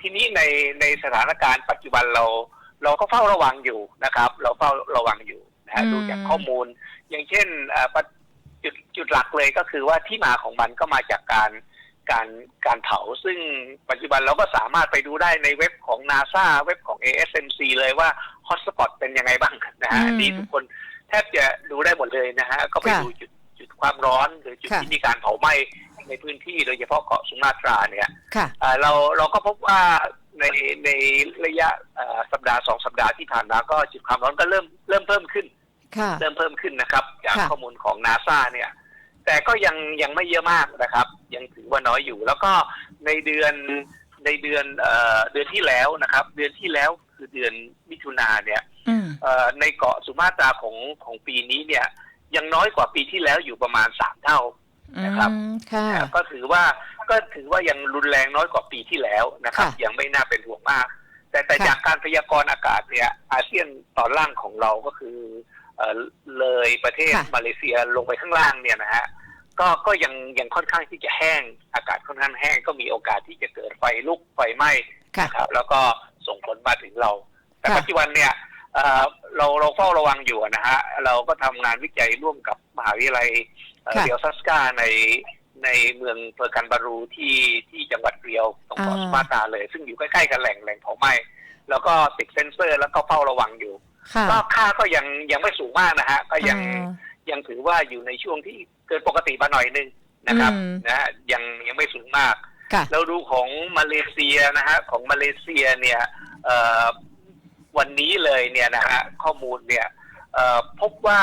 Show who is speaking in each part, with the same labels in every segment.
Speaker 1: ทีนี้ในในสถานการณ์ปัจจุบันเรา เราก็เฝ้าระวังอยู่นะครับ เราเฝ้าระวังอยู่นะฮะ
Speaker 2: อืม
Speaker 1: ดูจากข้อมูล อย่างเช่นเอ่อปัจจุดจุดหลักเลยก็คือว่าที่มาของมันก็มาจากการการการเผา ซึ่งปัจจุบันเราก็สามารถไปดูได้ในเว็บของ NASA เว็บของ ASMC เลยว่าฮอตสปอตเป็นยังไงบ้างนะฮะ
Speaker 2: อืม
Speaker 1: อันนี้ทุกคนแทบจะดูได้หมดเลยนะฮะก็ไป
Speaker 2: ค่ะ
Speaker 1: ดูจุดจุดความร้อนหรือจุด
Speaker 2: ค่ะ
Speaker 1: ที่มีการเผาไหม้ ในพื้นที่โดยเฉพาะเกาะสุมาตราเนี่ย
Speaker 2: ค่ะ
Speaker 1: เอ่อเราเราก็พบว่าในในระยะเอ่อสัปดาห์สองสัปดาห์ที่ผ่านมาก็จุดความร้อนก็เริ่มเริ่มเพิ่มขึ้น
Speaker 2: ค่ะ
Speaker 1: เริ่มเพิ่มขึ้นนะครับ จาก
Speaker 2: ค่ะ
Speaker 1: ข้อมูลของนาซาเนี่ย แต่ก็ยังยังไม่เยอะมากนะครับ ยังถือว่าน้อยอยู่ แล้วก็ในเดือนในเดือนเอ่อเดือนที่แล้วนะครับ เดือนที่แล้วคือเดือนมิถุนาเนี่ย
Speaker 2: อืม
Speaker 1: เอ่อในเกาะสุมาตราของของปีนี้เนี่ย ยังน้อยกว่าปีที่แล้วอยู่ประมาณสามเท่า นะครับ
Speaker 2: อืมค่ะ
Speaker 1: ก็ถือว่าก็ถือว่ายังรุนแรงน้อยกว่าปีที่แล้วนะครับ
Speaker 2: ค่ะ
Speaker 1: ยังไม่น่าเป็นห่วงมาก แต่แต่
Speaker 2: ค่ะ
Speaker 1: จากการพยากรณ์อากาศเนี่ย อาเซียนตอนล่างของเราก็คือเอ่อเลยประเทศ
Speaker 2: ค่ะ
Speaker 1: มาเลเซียลงไปข้างล่างเนี่ยนะฮะก็ก็ยังยังค่อนข้างที่จะแห้ง อากาศค่อนข้างแห้งก็มีโอกาสที่จะเกิดไฟลุกไฟไหม้
Speaker 2: ค่ะ
Speaker 1: นะครับ แล้วก็ส่งผลมาถึงเรา แต่
Speaker 2: ค่ะ
Speaker 1: ปัจจุบันเนี่ย เอ่อเราเราเฝ้าระวังอยู่นะฮะ เราก็ทำงานวิจัยร่วมกับมหาวิทยาลัยเอ่อ
Speaker 2: ค่ะ
Speaker 1: เรียวซัสกาในในเมืองเปอร์กันบารูที่ที่จังหวัดเรียวตรงเกาะ
Speaker 2: อ่า
Speaker 1: สุมาตราเลย ซึ่งอยู่ใกล้ๆกับแหล่งแหล่งเผาไหม้แล้วก็ติดเซ็นเซอร์แล้วก็เฝ้าระวังอยู่
Speaker 2: ค่ะ
Speaker 1: ก็ค่าก็ยังยังไม่สูงมากนะฮะ ก็ยัง
Speaker 2: อ่า
Speaker 1: ยังถือว่าอยู่ในช่วงที่เกินปกติมาหน่อยนึงนะครับ
Speaker 2: อืม
Speaker 1: นะฮะยังยังไม่สูงมาก
Speaker 2: ค่ะ
Speaker 1: เราดูของมาเลเซียนะฮะของมาเลเซียเนี่ยเอ่อ วันนี้เลยเนี่ยนะฮะข้อมูลเนี่ยเอ่อพบว่า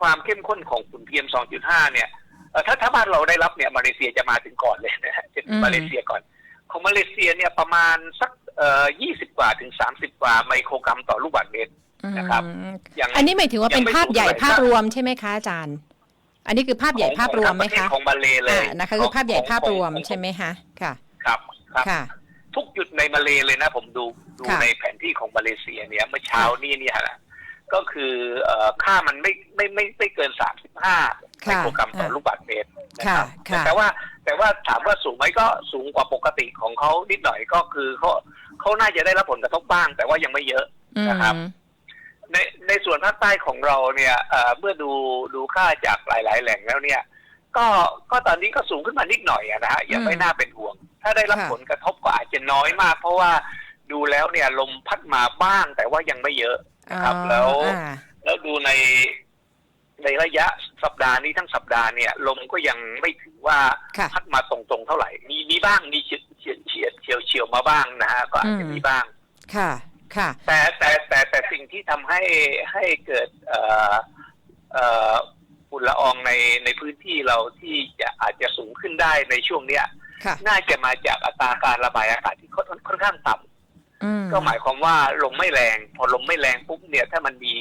Speaker 1: ความเข้มข้นของฝุ่น PM 2.5เนี่ยเอ่อถ้าถ้าบ้านเราได้รับเนี่ยมาเลเซียจะมาถึงก่อนเลยนะฮะจะถึง
Speaker 2: อืม
Speaker 1: มาเลเซียก่อน ของมาเลเซียเนี่ยประมาณสักเอ่อ20กว่าถึง30กว่าไมโครกรัมต่อลูกบาศก์เมตรนะครับ
Speaker 2: อืม
Speaker 1: อย่าง
Speaker 2: อันนี้หมายถึงว่าเป็น
Speaker 1: ยังไม่
Speaker 2: ภาพใหญ่
Speaker 1: สูงเท่าไหร่
Speaker 2: ภาพรวมใช่ไหมคะอาจารย์ อันนี้คือภาพใหญ่ภาพรวมไหม
Speaker 1: ของทั้งปเทศ
Speaker 2: คะ
Speaker 1: ของมาเลเลย
Speaker 2: อ่านะคะคือภาพใหญ่ภาพรวม
Speaker 1: ของ
Speaker 2: ใช่ไหมคะค่ะ
Speaker 1: ครับครับ
Speaker 2: ค่ะ
Speaker 1: ทุกจุดในมาเลเลยนะ ผมดูดู
Speaker 2: ค่ะ
Speaker 1: ในแผนที่ของมาเลเซียเนี่ยเมื่อเช้านี้เนี่ยนะก็คือเอ่อค่ามันไม่ไม่ไม่ไม่เกิน35ไม
Speaker 2: ค่ะ
Speaker 1: โครกรัมต่อ
Speaker 2: ค่ะ
Speaker 1: ลูกบาศก์เมตรนะครับ
Speaker 2: ค่ะค่ะ
Speaker 1: แต่ว่าแต่ว่าถามว่าสูงไหมก็สูงกว่าปกติของเขานิดหน่อยก็คือเขาเขาน่าจะได้รับผลกระทบบ้าง แต่ว่ายังไม่เยอะ
Speaker 2: อืม
Speaker 1: นะครับในในส่วนภาคใต้ของเราเนี่ยเอ่อเมื่อดูดูค่าจากหลาย ๆ แหล่งแล้วเนี่ย ก็ก็ตอนนี้ก็สูงขึ้นมานิดหน่อยอะนะฮะยังไม่
Speaker 2: อืม
Speaker 1: น่าเป็นห่วง ถ้าได้รับ
Speaker 2: ค่ะ
Speaker 1: ผลกระทบก็อาจจะน้อยมาก เพราะว่าดูแล้วเนี่ยลมพัดมาบ้างแต่ว่ายังไม่เยอะนะครับ
Speaker 2: อ๋อ
Speaker 1: แล้ว
Speaker 2: อ่า
Speaker 1: แล้วดูในในระยะสัปดาห์นี้ทั้งสัปดาห์เนี่ย ลมก็ยังไม่ถือว่า
Speaker 2: ค่ะ
Speaker 1: พัดมาตรงๆเท่าไหร่ มีมีบ้างมีเฉียดเฉียดเฉียดเฉียวเฉียวมาบ้างนะฮะก็อาจจะ
Speaker 2: อืม
Speaker 1: มีบ้าง
Speaker 2: ค่ะ ค่ะ
Speaker 1: แต่แต่แต่แต่สิ่งที่ทำให้ให้เกิดเอ่อเอ่อฝุ่นละอองในในพื้นที่เราที่จะอาจจะสูงขึ้นได้ในช่วงเนี้ย
Speaker 2: ค่ะ
Speaker 1: น่าจะมาจากอัตราการระบายอากาศที่ค่อนค่อนข้างต่ำ
Speaker 2: อืม
Speaker 1: ก็หมายความว่าลมไม่แรง พอลมไม่แรงปุ๊บเนี่ย ถ้ามันมี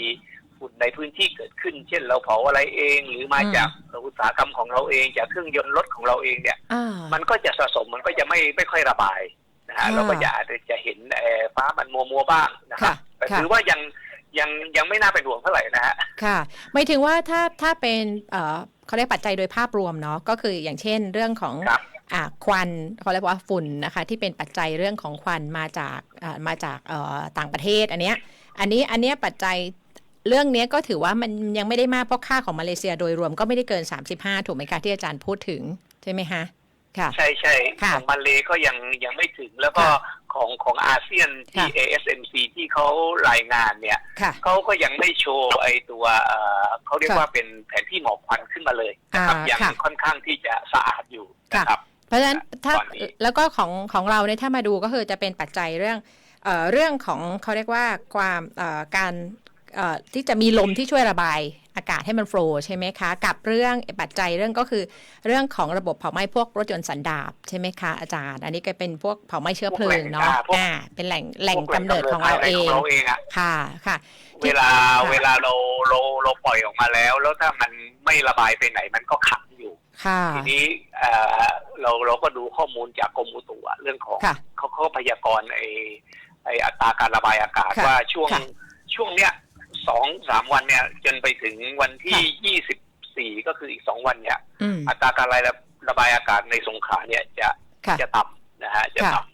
Speaker 1: ฝุ่นในพื้นที่เกิดขึ้น เช่นเราเผาอะไรเอง หรือมาจากอุตสาหกรรมของเราเอง จากเครื่องยนต์รถของเราเองเนี่ย
Speaker 2: อ่า
Speaker 1: มันก็จะสะสมมันก็จะไม่ไม่ค่อยระบายนะฮะ
Speaker 2: ค่ะ
Speaker 1: เราก็จะอาจจะเห็นเอ่อฟ้ามันมัวมัวๆบ้างนะครับ
Speaker 2: ค่ะ
Speaker 1: แต่
Speaker 2: ค่ะ
Speaker 1: ถือว่ายังยังยังไม่น่าเป็นห่วงเท่าไหร่นะฮะ
Speaker 2: ค่ะหมายถึงว่าถ้าถ้าเป็น เอ่อเขาเรียกปัจจัยโดยภาพรวมเนาะ ก็คืออย่างเช่นเรื่องของ
Speaker 1: ครับ
Speaker 2: อ่าควันเขาเรียกว่าฝุ่นนะคะที่เป็นปัจจัยเรื่องของควันมาจากอ่ามาจากเอ่อต่างประเทศอันเนี้ยอันนี้อันเนี้ยปัจจัยเรื่องเนี้ยก็ถือว่ามันยังไม่ได้มากเพราะค่าของมาเลเซียโดยรวมก็ไม่ได้เกิน 35 ถูกไหมคะที่อาจารย์พูดถึง ใช่ไหมคะค่ะ
Speaker 1: ใช่ใช่
Speaker 2: ค่ะ
Speaker 1: ของมาเลก็ยังยังไม่ถึงแล้วก็
Speaker 2: ค่ะ
Speaker 1: ของของอาเซียนที่
Speaker 2: ค่ะ
Speaker 1: ASMC ที่เขารายงานเนี่ย
Speaker 2: ค่ะ
Speaker 1: เขาก็ยังไม่โชว์ไอตัวเอ่อเขาเรียก
Speaker 2: ค่ะ
Speaker 1: ว่าเป็นแผนที่หมอกควันขึ้นมาเลยนะครับ
Speaker 2: อ่า
Speaker 1: ยัง
Speaker 2: ค่ะ
Speaker 1: ค่อนข้างที่จะสะอาดอยู่นะครับ
Speaker 2: เพ ราะฉะนั้นถ้า
Speaker 1: ตอนนี้
Speaker 2: แล้วก็ของของเราเนี่ยถ้ามาดูก็คือจะเป็นปัจจัยเรื่องเอ่อเรื่องของเขาเรียกว่าความเอ่อการเอ่อที่จะมีลมที่ช่วยระบายอากาศให้มันโฟลว์ใช่ไหมคะ กับเรื่องปัจจัยเรื่องก็คือ เรื่องของระบบเผาไหม้พวกรถยนต์สันดาปใช่ไหมคะอาจารย์ อันนี้ก็เป็นพวกเผาไหม้เชื้อเพลิงเนาะ
Speaker 1: พวกแหล่งอ่าพวก
Speaker 2: อ่าเป็นแหล่งแหล่ง
Speaker 1: พว
Speaker 2: กำเนิดของเรา
Speaker 1: ภยใน
Speaker 2: เอ
Speaker 1: ของ
Speaker 2: ง
Speaker 1: เราเองอะ
Speaker 2: ค่ะค่ะ
Speaker 1: เวลา
Speaker 2: ค่ะ
Speaker 1: เวลาเราเราเราปล่อยออกมาแล้ว แล้วถ้ามันไม่ระบายไปไหนมันก็ขังอยู่
Speaker 2: ค่ะ
Speaker 1: ทีนี้ เอ่อเราเราก็ดูข้อมูลจากกรมอุตุอะเรื่องของ
Speaker 2: ค่ะ
Speaker 1: เขาเขาพยากรณ์ไอไออัตราการระบายอากาศ
Speaker 2: ค่ะ
Speaker 1: ว่าช่วง
Speaker 2: ค่ะ
Speaker 1: ช่วงเนี้ยสองสามวันเนี่ยจนไปถึงวันที่
Speaker 2: ค่ะ
Speaker 1: ยี่สิบสี่ก็คืออีกสองวันเนี่ย
Speaker 2: อืม
Speaker 1: อัตราการระบายอากาศในสงขลาเนี่ยจะ
Speaker 2: ค่ะ
Speaker 1: จะต่ำนะฮะจะ
Speaker 2: ค่ะ
Speaker 1: ต่ำ